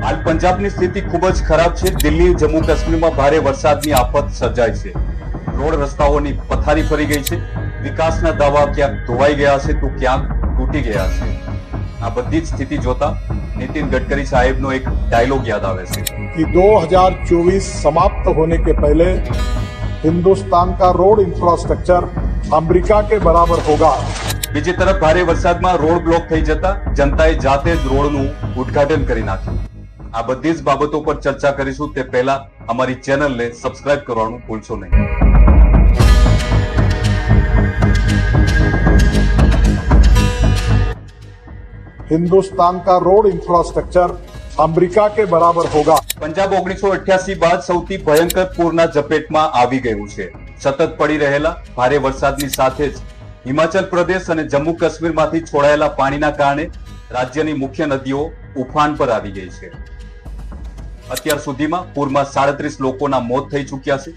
હાલ પંજાબની સ્થિતિ ખૂબ જ ખરાબ છે દિલ્હી જમ્મુ કાશ્મીરમાં ભારે વરસાદની આફત સર્જાઈ છે રોડ રસ્તાઓની પથારી ફરી ગઈ છે વિકાસના દાવા ક્યાંક ધોવાઈ ગયા છે તો ક્યાંક તૂટી ગયા છે આ બધી જ સ્થિતિ જોતા નીતિન ગડકરી સાહેબનો એક ડાયલોગ યાદ આવે છે कि 2024 समाप्त होने के पहले हिंदुस्तान का रोड इंफ्रास्ट्रक्चर अमेरिका के बराबर होगा બીજી તરફ ભારે વરસાદમાં રોડ બ્લોક થઈ જતા જનતાએ જાતે જ રોડનું ઉદ્ઘાટન કરી નાખ્યું આ બધી જ બાબતો પર ચર્ચા કરીશું તે પહેલા અમારી ચેનલને સબસ્ક્રાઇબ કરવાનું ભૂલશો નહીં हिंदुस्तान का रोड इंफ्रास्ट्रक्चर अमेरिका के बराबर होगा પંજાબ ઓગણીસો અઠ્યાસી બાદ સૌથી ભયંકર પૂરના ઝપેટમાં આવી ગયું છે સતત પડી રહેલા ભારે વરસાદની સાથે જ હિમાચલ પ્રદેશ અને જમ્મુ કાશ્મીરમાંથી છોડાયેલા પાણીના કારણે રાજ્યની મુખ્ય નદીઓ ઉફાન પર આવી ગઈ છે અત્યાર સુધીમાં પૂરમાં સાડત્રીસ લોકોના મોત થઈ ચૂક્યા છે.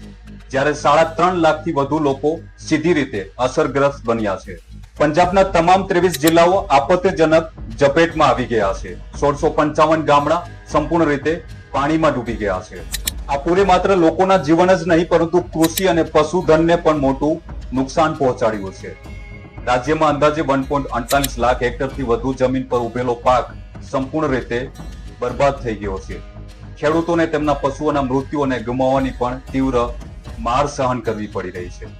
જ્યારે સાડા ત્રણ લાખથી વધુ લોકો સીધી રીતે અસરગ્રસ્ત બન્યા છે. પંજાબના તમામ ત્રેવીસ જિલ્લાઓ આપત્તિજનક ઝપેટમાં આવી ગયા છે. સોળસો પંચાવન ગામડા સંપૂર્ણ રીતે પાણીમાં ડૂબી ગયા છે. આ પૂરે માત્ર લોકોના જીવન જ નહીં, પરંતુ કૃષિ અને પશુધનને પણ મોટું નુકસાન પહોંચાડ્યું છે. રાજ્યમાં અંદાજે વન પોઈન્ટ અડતાલીસ લાખ હેક્ટરથી વધુ જમીન પર ઉભેલો પાક સંપૂર્ણ રીતે બરબાદ થઈ ગયો છે. ખેડૂતોને તેમના પશુઓના મૃત્યુઓને ગુમાવવાની પણ તીવ્ર માર સહન કરવી પડી રહી છે.